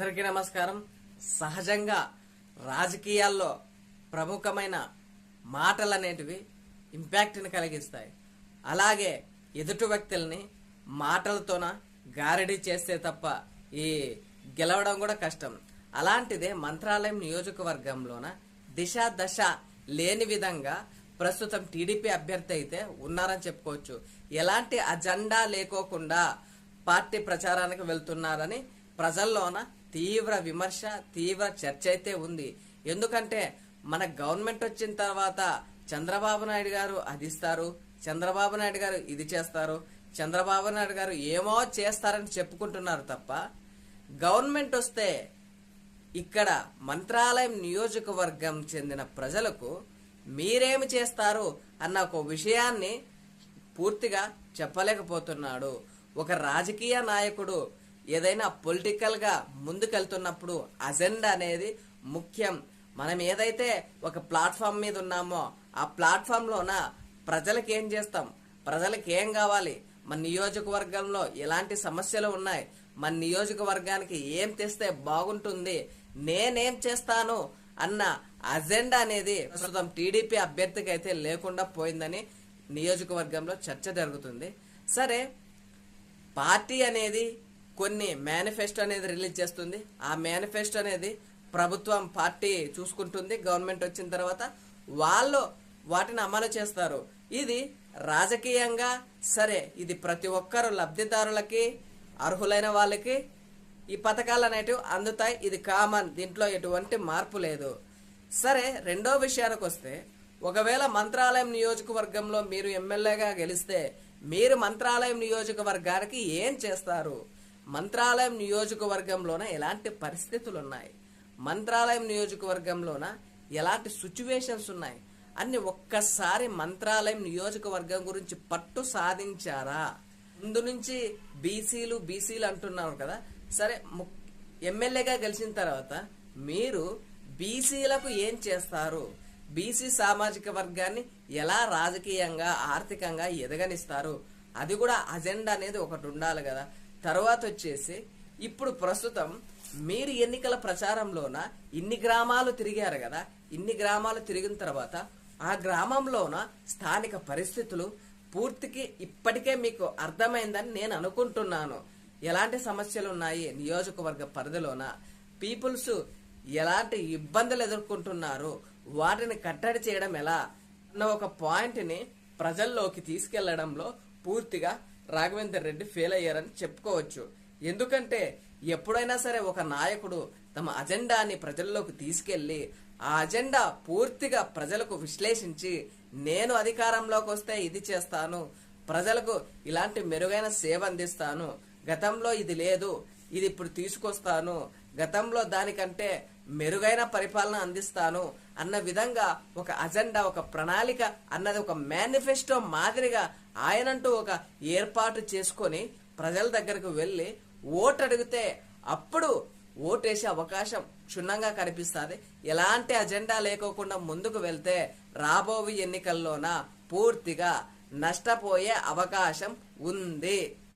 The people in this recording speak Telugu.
అందరికీ నమస్కారం. సహజంగా రాజకీయాల్లో ప్రముఖమైన మాటలు అనేటివి ఇంపాక్ట్ని కలిగిస్తాయి. అలాగే ఎదుటి వ్యక్తుల్ని మాటలతోన గారడీ చేస్తే తప్ప ఈ గెలవడం కూడా కష్టం. అలాంటిదే మంత్రాలయం నియోజకవర్గంలోన దిశ దశ లేని విధంగా ప్రస్తుతం టీడీపీ అభ్యర్థి అయితే ఉన్నారని చెప్పుకోవచ్చు. ఎలాంటి అజెండా లేకోకుండా పార్టీ ప్రచారానికి వెళ్తున్నారని ప్రజల్లోన తీవ్ర విమర్శ తీవ్ర చర్చ అయితే ఉంది. ఎందుకంటే మన గవర్నమెంట్ వచ్చిన తర్వాత చంద్రబాబు నాయుడు గారు అదిస్తారు చంద్రబాబు నాయుడు గారు ఇది చేస్తారు చంద్రబాబు నాయుడు గారు ఏమో చేస్తారని చెప్పుకుంటున్నారు తప్ప గవర్నమెంట్ వస్తే ఇక్కడ మంత్రాలయం నియోజకవర్గం చెందిన ప్రజలకు మీరేమి చేస్తారు అన్న ఒక విషయాన్ని పూర్తిగా చెప్పలేకపోతున్నాడు. ఒక రాజకీయ నాయకుడు ఏదైనా పొలిటికల్గా ముందుకెళ్తున్నప్పుడు అజెండా అనేది ముఖ్యం. మనం ఏదైతే ఒక ప్లాట్ఫామ్ మీద ఉన్నామో ఆ ప్లాట్ఫామ్లోన ప్రజలకు ఏం చేస్తాం? ప్రజలకు ఏం కావాలి? మన నియోజకవర్గంలో ఎలాంటి సమస్యలు ఉన్నాయి? మన నియోజకవర్గానికి ఏం తెస్తే బాగుంటుంది? నేనేం చేస్తాను? అన్న అజెండా అనేది ప్రస్తుతం టీడీపీ అభ్యర్థికి అయితే లేకుండా పోయిందని నియోజకవర్గంలో చర్చ జరుగుతుంది. సరే పార్టీ అనేది కొన్ని మేనిఫెస్టో అనేది రిలీజ్ చేస్తుంది. ఆ మేనిఫెస్టో అనేది ప్రభుత్వం పార్టీ చూసుకుంటుంది. గవర్నమెంట్ వచ్చిన తర్వాత వాళ్ళు వాటిని అమలు చేస్తారు. ఇది రాజకీయంగా సరే ఇది ప్రతి ఒక్కరు లబ్ధిదారులకి అర్హులైన వాళ్ళకి ఈ పథకాలు అనేటివి అందుతాయి. ఇది కామన్ దీంట్లో ఎటువంటి మార్పు లేదు. సరే రెండో విషయానికి వస్తే ఒకవేళ మంత్రాలయం నియోజకవర్గంలో మీరు ఎమ్మెల్యేగా గెలిస్తే మీరు మంత్రాలయం నియోజకవర్గానికి ఏం చేస్తారు? మంత్రాలయం నియోజకవర్గంలోన ఎలాంటి పరిస్థితులు ఉన్నాయి మంత్రాలయం నియోజకవర్గంలోన ఎలాంటి సిచ్యువేషన్స్ ఉన్నాయి? అన్ని ఒక్కసారి మంత్రాలయం నియోజకవర్గం గురించి పట్టు సాధించారా? ముందు నుంచి బీసీలు బీసీలు అంటున్నారు కదా. సరే ము- ఎమ్మెల్యేగా గెలిచిన తర్వాత మీరు బీసీలకు ఏం చేస్తారు? బీసీ సామాజిక వర్గాన్ని ఎలా రాజకీయంగా ఆర్థికంగా ఎదగనిస్తారు? అది కూడా అజెండా అనేది ఒకటి ఉండాలి కదా. తర్వాత వచ్చేసి ఇప్పుడు ప్రస్తుతం మీరు ఎన్నికల ప్రచారంలోన ఇన్ని గ్రామాలు తిరిగారు కదా ఇన్ని గ్రామాలు తిరిగిన తర్వాత ఆ గ్రామంలోన స్థానిక పరిస్థితులు పూర్తికి ఇప్పటికే మీకు అర్థమైందని నేను అనుకుంటున్నాను. ఎలాంటి సమస్యలు ఉన్నాయి నియోజకవర్గ పరిధిలోన? పీపుల్స్ ఎలాంటి ఇబ్బందులు ఎదుర్కొంటున్నారు? వాటిని కట్టడి చేయడం ఎలా? అన్న ఒక పాయింట్ని ప్రజల్లోకి తీసుకెళ్ళడంలో పూర్తిగా రాఘవేందర్ రెడ్డి ఫెయిల్ అయ్యారని చెప్పుకోవచ్చు. ఎందుకంటే ఎప్పుడైనా సరే ఒక నాయకుడు తమ అజెండాని ప్రజల్లోకి తీసుకెళ్ళి ఆ అజెండా పూర్తిగా ప్రజలకు విశ్లేషించి నేను అధికారంలోకి వస్తే ఇది చేస్తాను ప్రజలకు ఇలాంటి మెరుగైన సేవ అందిస్తాను గతంలో ఇది లేదు ఇది ఇప్పుడు తీసుకొస్తాను గతంలో దానికంటే మెరుగైన పరిపాలన అందిస్తాను అన్న విధంగా ఒక అజెండా ఒక ప్రణాళిక అన్నది ఒక మేనిఫెస్టో మాదిరిగా ఆయనంటూ ఒక ఏర్పాటు చేసుకొని ప్రజల దగ్గరకు వెళ్ళి ఓటు అడిగితే అప్పుడు ఓటేసే అవకాశం క్షుణ్ణంగా కనిపిస్తుంది. ఎలాంటి అజెండా లేకోకుండా ముందుకు వెళ్తే రాబోయే ఎన్నికల్లోన పూర్తిగా నష్టపోయే అవకాశం ఉంది.